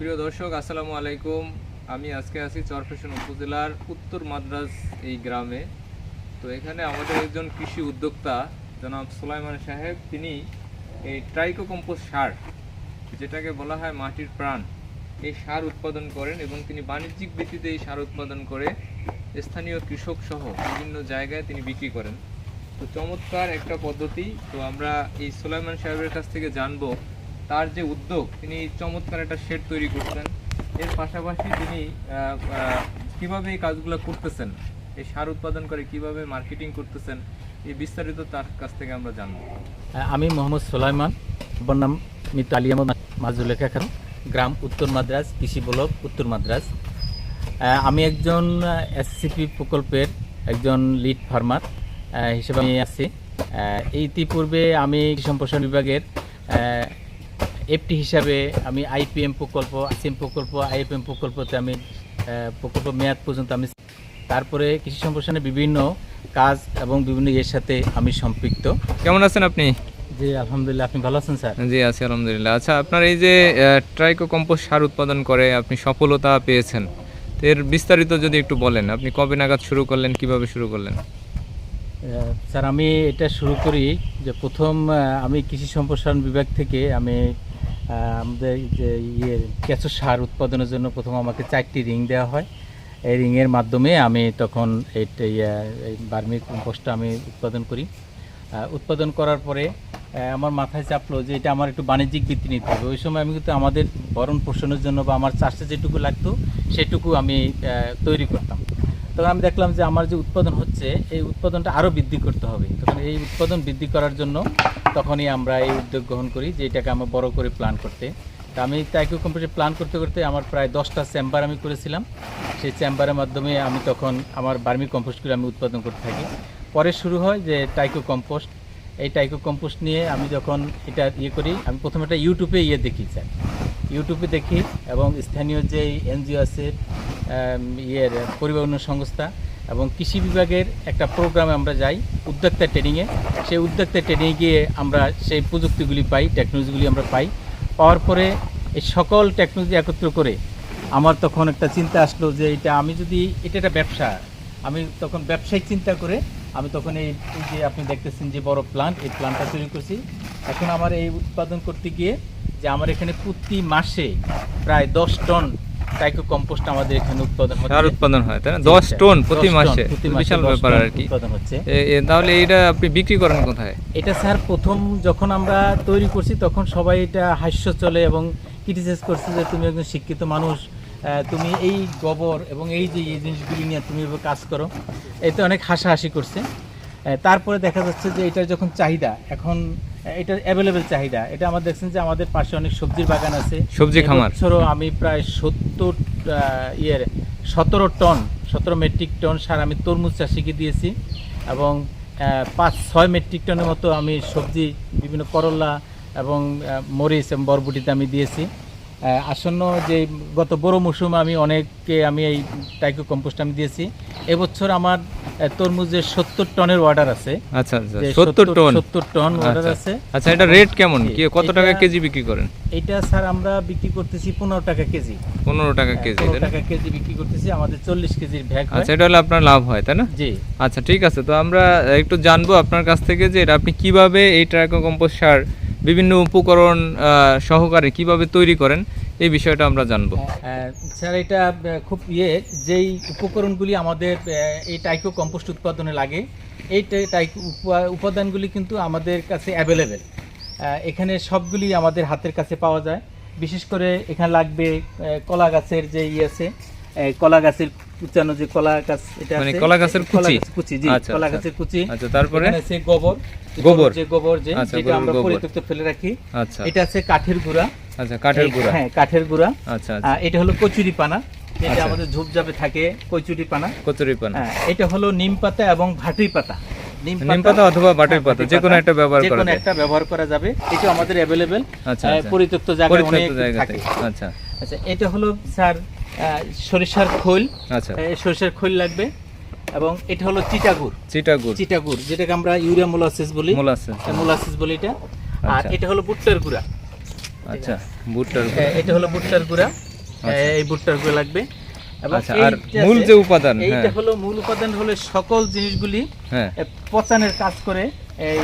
প্রিয় দর্শক, আসসালামু আলাইকুম। আমি আজকে আছি চরফেশন উপজেলার উত্তর মাদ্রাজ এই গ্রামে। তো এখানে আমাদের একজন কৃষি উদ্যোক্তা, জনাব সুলাইমান সাহেব, তিনি এই ট্রাইকো কম্পোস্ট সার, যেটাকে বলা হয় মাটির প্রাণ, এই সার উৎপাদন করেন এবং তিনি বাণিজ্যিক ভিত্তিতে এই সার উৎপাদন করে স্থানীয় কৃষক সহ বিভিন্ন জায়গায় তিনি বিক্রি করেন। তো চমৎকার একটা পদ্ধতি। তো আমরা এই সুলাইমান সাহেবের কাছ থেকে জানব তার যে উদ্যোগ, তিনি চমৎকার একটা শেড তৈরি করছেন। এর পাশাপাশি তিনি কীভাবে এই কাজগুলো করতেছেন, এই সার উৎপাদন করে কীভাবে মার্কেটিং করতেছেন, এই বিস্তারিত তার কাছ থেকে আমরা জানব। আমি মোহাম্মদ সোলাইমান, আমার নাম মিত আলী আহমদ মাজুলেখা খান গ্রাম উত্তর মাদ্রাজ, কৃষি ব্লক উত্তর মাদ্রাজ। আমি একজন এসসিপি প্রকল্পের একজন লিড ফার্মার হিসেবে আমি আছি। ইতিপূর্বে আমি সম্প্রসারণ বিভাগের এফটি হিসাবে আমি আইপিএম প্রকল্প আসিএম প্রকল্প আইএফএম প্রকল্পতে আমি প্রকল্প মেয়াদ পর্যন্ত আমি তারপরে কৃষি সম্প্রসারণের বিভিন্ন কাজ এবং বিভিন্ন এর সাথে আমি সম্পৃক্ত। কেমন আছেন আপনি? জি আলহামদুলিল্লাহ। আপনি ভালো আছেন স্যার? জি আছি আলহামদুলিল্লাহ। আচ্ছা আপনার এই যে ট্রাইকো কম্পোস্ট সার উৎপাদন করে আপনি সফলতা পেয়েছেন। এর বিস্তারিত যদি একটু বলেন আপনি কবে নাগাদ শুরু করলেন কীভাবে শুরু করলেন? স্যার আমি এটা শুরু করি যে প্রথম আমি কৃষি সম্প্রসারণ বিভাগ থেকে আমি আমাদের যে ইয়ে কেঁচো সার উৎপাদনের জন্য প্রথম আমাকে চারটি রিং দেওয়া হয়। এই রিংয়ের মাধ্যমে আমি তখন এই বার্মি কম্পোস্টটা আমি উৎপাদন করি। উৎপাদন করার পরে আমার মাথায় চাপলো যে এটা আমার একটু বাণিজ্যিক বৃত্তি নিতে হবে। ওই সময় আমি কিন্তু আমাদের ভরণ পোষণের জন্য বা আমার চাষে যেটুকু লাগতো, সেটুকু আমি তৈরি করতাম। তখন আমি দেখলাম যে আমার যে উৎপাদন হচ্ছে, এই উৎপাদনটা আরও বৃদ্ধি করতে হবে। তখন এই উৎপাদন বৃদ্ধি করার জন্য তখনই আমরা এই উদ্যোগ গ্রহণ করি যে এটাকে আমরা বড় করে প্ল্যান করতে। তা আমি টাইকো কোম্পানি প্ল্যান করতে করতে আমার প্রায় দশটা চেম্বার আমি করেছিলাম। সেই চেম্বারের মাধ্যমে আমি তখন আমার বার্মি কম্পোস্টগুলো আমি উৎপাদন করতে থাকি। পরে শুরু হয় যে টাইকো কম্পোস্ট। এই টাইকো কম্পোস্ট নিয়ে আমি যখন এটা ইয়ে করি, আমি প্রথমে একটা ইউটিউবে ইয়ে দেখি স্যার। ইউটিউবে দেখি এবং স্থানীয় যে এনজিও আছে ইয়ের পরিবহন সংস্থা এবং কৃষি বিভাগের একটা প্রোগ্রামে আমরা যাই উদ্যোক্তা ট্রেনিংয়ে সেই উদ্যোক্তা ট্রেনিংয়ে গিয়ে আমরা সেই প্রযুক্তিগুলি পাই টেকনোলজিগুলি আমরা পাই। পাওয়ার পরে এই সকল টেকনোলজি একত্র করে আমার তখন একটা চিন্তা আসলো যে এটা আমি যদি, এটা একটা ব্যবসা। আমি তখন ব্যবসায়িক চিন্তা করে আমি তখন এই যে আপনি দেখতেছেন যে বড় প্লান্ট এই প্লান্টটা তৈরি করছি। এখন আমার এই উৎপাদন করতে গিয়ে যে আমার এখানে প্রতি মাসে প্রায় দশ টন টাইকো কম্পোস্ট আমাদের এখানে উৎপাদন হচ্ছে। সার উৎপাদন হয় তাই না? দশ স্যার। 10 প্রতি টন, প্রতি মাসে বিশাল ব্যাপার আর কি। উৎপাদন হচ্ছে। তাহলে এটা আপনি বিক্রি করেন কোথায়? এটা স্যার প্রথম যখন আমরা তৈরি করছি তখন সবাই এটা হাস্য চলে এবং ক্রিটিসাইজ করছে যে তুমি একজন শিক্ষিত মানুষ তুমি এই গোবর এবং এই যে এই জিনিসগুলি নিয়ে তুমি এভাবে কাজ করো এতে অনেক হাসাহাসি করছে। তারপরে দেখা যাচ্ছে যে এটার যখন চাহিদা এখন এটার অ্যাভেলেবেল চাহিদা। এটা আমার দেখছেন যে আমাদের পাশে অনেক সবজির বাগান আছে। সবজি খামার। এবছরও আমি প্রায় সত্তর ইয়ের সতেরো টন সতেরো মেট্রিক টন সার আমি তরমুজ চাষিকে দিয়েছি এবং পাঁচ ছয় মেট্রিক টনের মতো আমি সবজি বিভিন্ন করলা এবং মরিচ এবং বরবুটিতে আমি দিয়েছি। আসন্ন যে গত বড় মৌসুমে আমি অনেককে আমি এই টাইকো কম্পোস্ট আমি দিয়েছি। এবছর আমার তরমুজের সত্তর টনের অর্ডার আছে। আচ্ছা আচ্ছা সত্তর টন? সত্তর টন অর্ডার আচ্ছা। আছে। আচ্ছা এটা রেট কেমন? কি কত টাকা কেজি বিক্রি করেন? এটা স্যার আমরা বিক্রি করতেছি পনেরো টাকা কেজি। পনেরো টাকা কেজি তাই না? টাকা কেজি বিক্রি করতেছি আমাদের চল্লিশ কেজির হয়। আচ্ছা এটা হলে আপনার লাভ হয় তাই না? জি। আচ্ছা ঠিক আছে তো আমরা একটু জানব আপনার কাছ থেকে যে এটা আপনি কীভাবে এই ট্রাইকো কম্পোস্ট সার বিভিন্ন উপকরণ সহকারে কীভাবে তৈরি করেন এই বিষয়টা আমরা জানব। আহ, স্যার এটা খুব ইয়ে যেই উপকরণগুলি আমাদের এই টাইকো কম্পোস্ট উৎপাদনে লাগে এই টাই- টাইকো উপা- উপাদানগুলি কিন্তু আমাদের কাছে অ্যাভেলেবেল এখানে সবগুলি আমাদের হাতের কাছে পাওয়া যায়। বিশেষ করে এখানে লাগবে কলা গাছের যে ইয়ে আছে কলা গাছের কুচানো যে কলা গাছ এটা মানে কলা গাছের কুচি? কুচি জি আচ্ছা, কলা আচ্ছা। গাছের কুচি। আচ্ছা তারপরে? আছে গোবর গোবর। যে গোবর যে আচ্ছা, যেটা আমরা পরিত্যক্ত ফেলে রাখি। আচ্ছা। এটা আছে কাঠের গুঁড়া। আচ্ছা কাঠের গুঁড়া। হ্যাঁ কাঠের গুঁড়া। আচ্ছা এটা হলো কচুরি পানা আচ্ছা। আমাদের ঝোপঝাপে থাকে কচুরি পানা। কচুরি পান। এটা হলো নিম পাতা এবং ভাটুই পাতা। নিম পাতা অথবা বাটির হ্যাঁ, পাতা যে কোনো একটা ব্যবহার করা যায়। একটা ব্যবহার করা যাবে। এটা আমাদের আচ্ছা আচ্ছা। পরিত্যক্ত জায়গায় অনেক থাকে। আচ্ছা। আচ্ছা এটা হলো স্যার সরিষার খোল আচ্ছা। সরিষার খোল লাগবে। এবং এটা হলো চিটাগুড়। চিটাগুড়। চিটাগুড় যেটাকে আমরা ইউরিয়া মোলাসিস বলি। মোলাসেস মোলাসিস বলি এটা। আর আচ্ছা। এটা হলো ভুট্টার গুঁড়া। আচ্ছা ভুট্টার হ্যাঁ, এটা হলো ভুট্টার গুঁড়া। আচ্ছা। এই ভুট্টারগুলো লাগবে। এবং আচ্ছা এই আর মূল যে উপাদান এইটা হ্যাঁ। হলো মূল উপাদান হলো সকল জিনিসগুলি হ্যাঁ। পচানের কাজ করে এই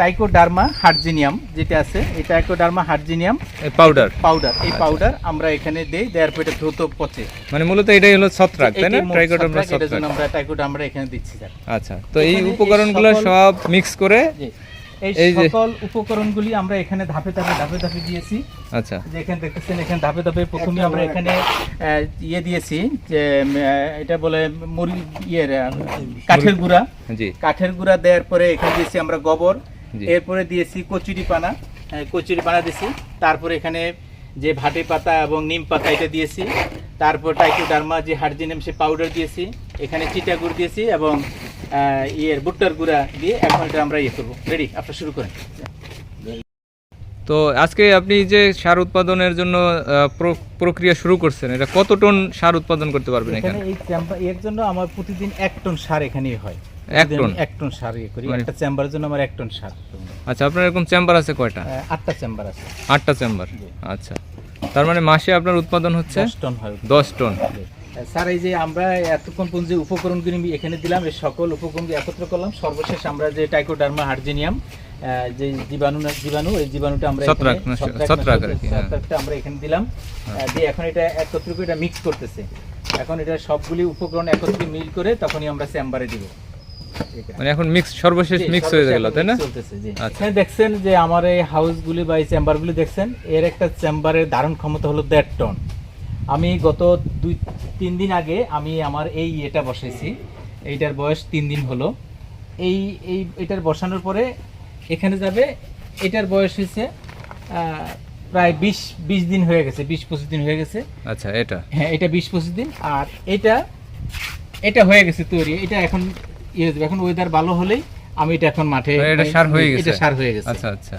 টাইকোডার্মা হার্জিনিয়াম যেটা আছে এই টাইকোডার্মা হার্জিনিয়াম পাউডার পাউডার এই আচ্ছা। পাউডার আমরা এখানে দেই দেওয়ার পরে এটা দ্রুত পচে। মানে মূলত এটাই হলো ছত্রাক তাই না? ট্রাইকোডার্মা ছত্রাক, আমরা টাইকোডার্মা এখানে দিচ্ছি স্যার। আচ্ছা তো এই উপকরণগুলো সব মিক্স করে এই সকল উপকরণগুলি আমরা এখানে ধাপে ধাপে ধাপে ধাপে দিয়েছি। আচ্ছা। যে এখানে দেখতেছেন এখানে ধাপে ধাপে প্রথমে আমরা এখানে আহ, ইয়ে দিয়েছি যে এটা বলে মুড়ি ইয়ের কাঠের গুঁড়া। জি। কাঠের গুঁড়া দেওয়ার পরে এখানে দিয়েছি আমরা গোবর। এরপরে দিয়েছি কচুরি পানা কচুরি পানা দিয়েছি। তারপরে এখানে যে ভাটে পাতা এবং নিম পাতা এটা দিয়েছি। তারপর টাইকোডার্মা যে হার্জিনাম সে পাউডার দিয়েছি। এখানে চিটা গুড় দিয়েছি এবং ইয়ের ভুট্টার গুঁড়া দিয়ে এখন এটা আমরা ইয়ে করব। রেডি আপনার শুরু করেন। তো আজকে আপনি যে সার উৎপাদনের জন্য প্রক্রিয়া শুরু করছেন এটা কত টন সার উৎপাদন করতে পারবেন এখানে এই এর জন্য আমার প্রতিদিন এক টন সার এখানেই হয়। এক টন? এক টন সার ইয়ে করি মানে- একটা চেম্বারের জন্য আমার এক টন সার। আচ্ছা আপনার এরকম চেম্বার আছে কয়টা? আটটা চেম্বার আছে। আটটা চেম্বার? আচ্ছা। তার মানে মাসে আপনার উৎপাদন হচ্ছে দশ টন হয় দশ টন? স্যার এই যে আমরা এতক্ষণ পর্যন্ত যে উপকরণগুলি এখানে দিলাম এই সকল উপকরণগুলি একত্র করলাম সর্বশেষ আমরা যে টাইকোডার্মা হার্জিনিয়াম যে জীবাণু না- জীবাণু এই জীবাণুটা আমরা এখানে- হ্যাঁ। ছত্রাকটা আমরা এখানে দিলাম। দিয়ে এখন এটা একত্র করে এটা মিক্স করতেছে। এখন এটা সবগুলি উপকরণ একত্রে মিল করে তখনই আমরা চেম্বারে দিব। মানে এখন মিক্স সর্বশেষ মিক্স হয়ে গেল তাই না। আচ্ছা। এখানে দেখছেন যে আমার এই হাউসগুলি বা এই চেম্বারগুলি দেখছেন এর একটা চেম্বারের ধারণ ক্ষমতা হলো দেড় টন আমি গত দুই তিন দিন আগে আমি আমার এই এটা বসাইছি এইটার বয়স তিন দিন হলো। এই এই এটার বসানোর পরে এখানে যাবে এটার বয়স হয়েছে প্রায় বিশ বিশ দিন হয়ে গেছে বিশ পঁচিশ দিন হয়ে গেছে। আচ্ছা এটা? হ্যাঁ এটা বিশ পঁচিশ দিন আর এটা এটা হয়ে গেছে তৈরি এটা এখন ইয়ে হয়ে এখন ওয়েদার ভালো হলেই আমি এটা এখন মাঠে এটা সার হয়ে গেছে? এটা সার হয়ে গেছে। আচ্ছা আচ্ছা।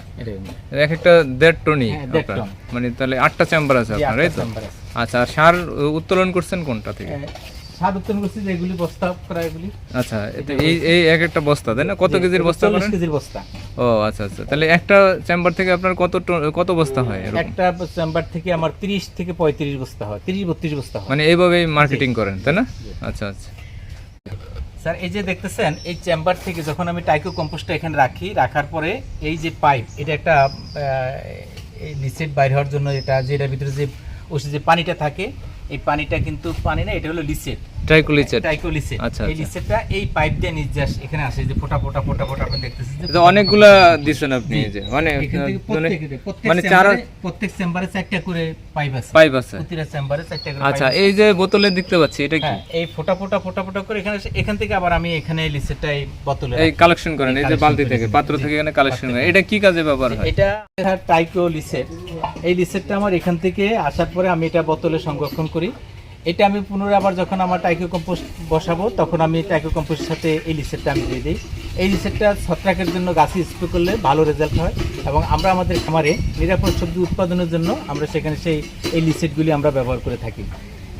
এক একটা দেড় টনই হ্যাঁ। টন। মানে তাহলে আটটা চেম্বার আছে আপনার এই তো? আচ্ছা আর সার উত্তোলন করছেন কোনটা থেকে? সার উৎপন্ন করছি যে এগুলি বস্তা প্রায় এগুলি। আচ্ছা এই এই এক একটা বস্তা তাই না? কত কেজির বস্তা করেন? কেজির বস্তা। ও আচ্ছা আচ্ছা। তাহলে একটা চেম্বার থেকে আপনার কত টন কত বস্তা হয় একটা চেম্বার থেকে আমার তিরিশ থেকে পঁয়ত্রিশ বস্তা হয় তিরিশ বত্রিশ বস্তা হয়। মানে এইভাবেই মার্কেটিং করেন তাই না? আচ্ছা আচ্ছা। স্যার, এই যে দেখতেছেন, এই চেম্বার থেকে যখন আমি টাইকো কম্পোস্টটা এখানে রাখি, রাখার পরে এই যে পাইপ এটা একটা নিচের বাইরে হওয়ার জন্য এটা, যেটার ভিতরে যে ওষুধ যে পানিটা থাকে এই পানিটা কিন্তু পানি না এটা হলো লিসেট ট্রাইকোলিচেট। টাইকো লিসেট আচ্ছা, এই আচ্ছা। লিসেটটা এই পাইপ দিয়ে নির্যাস এখানে আসে যে ফোটা ফোটা ফোটা ফোটা আপনি দেখতেছেন যে অনেকগুলা দিছেন আপনি এই যে মানে মানে প্রত্যেক মানে চেম্বারে- প্রত্যেক চারটা করে পাইপ আছে। পাইপ আছে। প্রতিটা চেম্বারে চারটা করে আচ্ছা এই যে বোতলে দেখতে পাচ্ছি এটা কি? হ্যাঁ এই ফোটা ফোটা ফোটা ফোটা করে এখানে এখান থেকে আবার আমি এখানে লিসেটটা এই বোতলে এই কালেকশন করেন এই যে বালতি থেকে পাত্র থেকে এখানে কালেকশন করেন। এটা কি কাজে ব্যবহার হয়? এটা টাইকো লিসেট এই লিসেটটা আমার এখান থেকে আসার পরে আমি এটা বোতলে সংরক্ষণ করি। এটা আমি পুনরায় আবার যখন আমার টাইকো কম্পোস্ট বসাবো তখন আমি টাইকো কম্পোস্টের সাথে এই লিসেটটা আমি দিয়ে দিই। এই লিসেটটা ছত্রাকের জন্য গাছে স্প্রে করলে ভালো রেজাল্ট হয় এবং আমরা আমাদের খামারে নিরাপদ সবজি উৎপাদনের জন্য আমরা সেখানে সেই এই লিসেটগুলি আমরা ব্যবহার করে থাকি।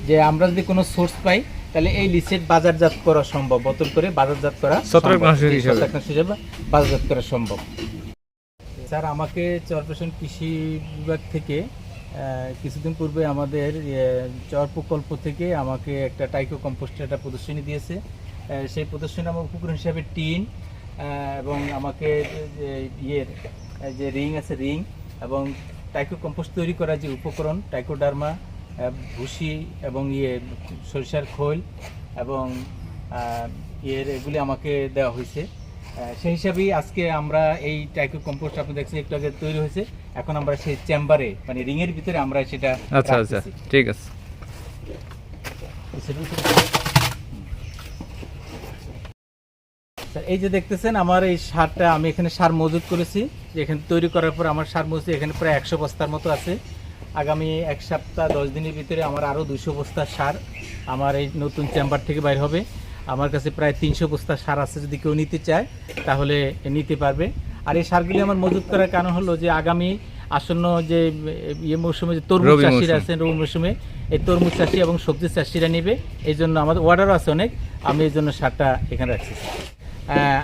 যে আমরা যদি কোনো সোর্স পাই তাহলে এই লিসেট বাজারজাত করা সম্ভব। বোতল করে বাজারজাত করা ছত্রাকনাশক হিসেবে বাজারজাত করা সম্ভব। স্যার, আমাকে চরপেশন কৃষি বিভাগ থেকে কিছুদিন পূর্বে আমাদের চর প্রকল্প থেকে আমাকে একটা টাইকো কম্পোস্টের একটা প্রদর্শনী দিয়েছে। সেই প্রদর্শনী আমার উপকরণ হিসাবে টিন এবং আমাকে ইয়ের যে রিং আছে রিং, এবং টাইকো কম্পোস্ট তৈরি করার যে উপকরণ, টাইকোডার্মা ভুসি এবং ইয়ে সরিষার খোল এবং ইয়ের এগুলি আমাকে দেওয়া হয়েছে। সেই হিসাবেই আজকে আমরা এই টাইকো কম্পোস্ট আপনি দেখছেন একটু আগে তৈরি হয়েছে। এখন আমরা সেই চেম্বারে মানে রিং এর ভিতরে আমরা সেটা আচ্ছা আচ্ছা ঠিক আছে। এই যে দেখতেছেন আমার এই সারটা আমি এখানে সার মজুত করেছি। এখানে তৈরি করার পর আমার সার মজুত এখানে প্রায় একশো বস্তার মতো আছে। আগামী এক সপ্তাহ দশ দিনের ভিতরে আমার আরও দুশো বস্তার সার আমার এই নতুন চেম্বার থেকে বাইর হবে। আমার কাছে প্রায় তিনশো বস্তার সার আছে যদি কেউ নিতে চায় তাহলে নিতে পারবে। আর এই সারগুলি আমার মজুত করার কারণ হলো যে আগামী আসন্ন যে ইয়ে মৌসুমে যে তরমুজ চাষিরা আছেন রবি মৌসুমে এই তরমুজ চাষি এবং সবজি চাষিরা নেবে। এই জন্য আমাদের অর্ডারও আছে অনেক। আমি এই জন্য সারটা এখানে রাখছি।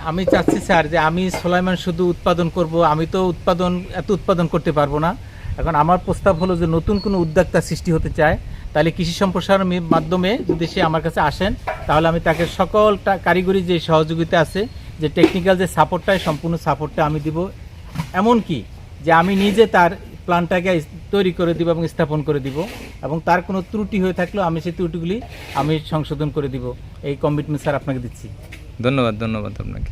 আমি চাচ্ছি স্যার যে আমি সোলাইমান শুধু উৎপাদন করব আমি তো উৎপাদন এত উৎপাদন করতে পারব না। এখন আমার প্রস্তাব হলো যে নতুন কোনো উদ্যোক্তা সৃষ্টি হতে চায় তাহলে কৃষি সম্প্রসারণ মি- মাধ্যমে যদি সে আমার কাছে আসেন তাহলে আমি তাকে সকল কারিগরি যে সহযোগিতা আছে, যে টেকনিক্যাল যে সাপোর্টটা সম্পূর্ণ সাপোর্টটা আমি দিব। এমন কি যে আমি নিজে তার প্ল্যানটাকে তৈরি করে দিব এবং স্থাপন করে দিব। এবং তার কোনো ত্রুটি হয়ে থাকলেও আমি সেই ত্রুটিগুলি আমি সংশোধন করে দিব। এই কমিটমেন্ট স্যার আপনাকে দিচ্ছি। ধন্যবাদ ধন্যবাদ আপনাকে।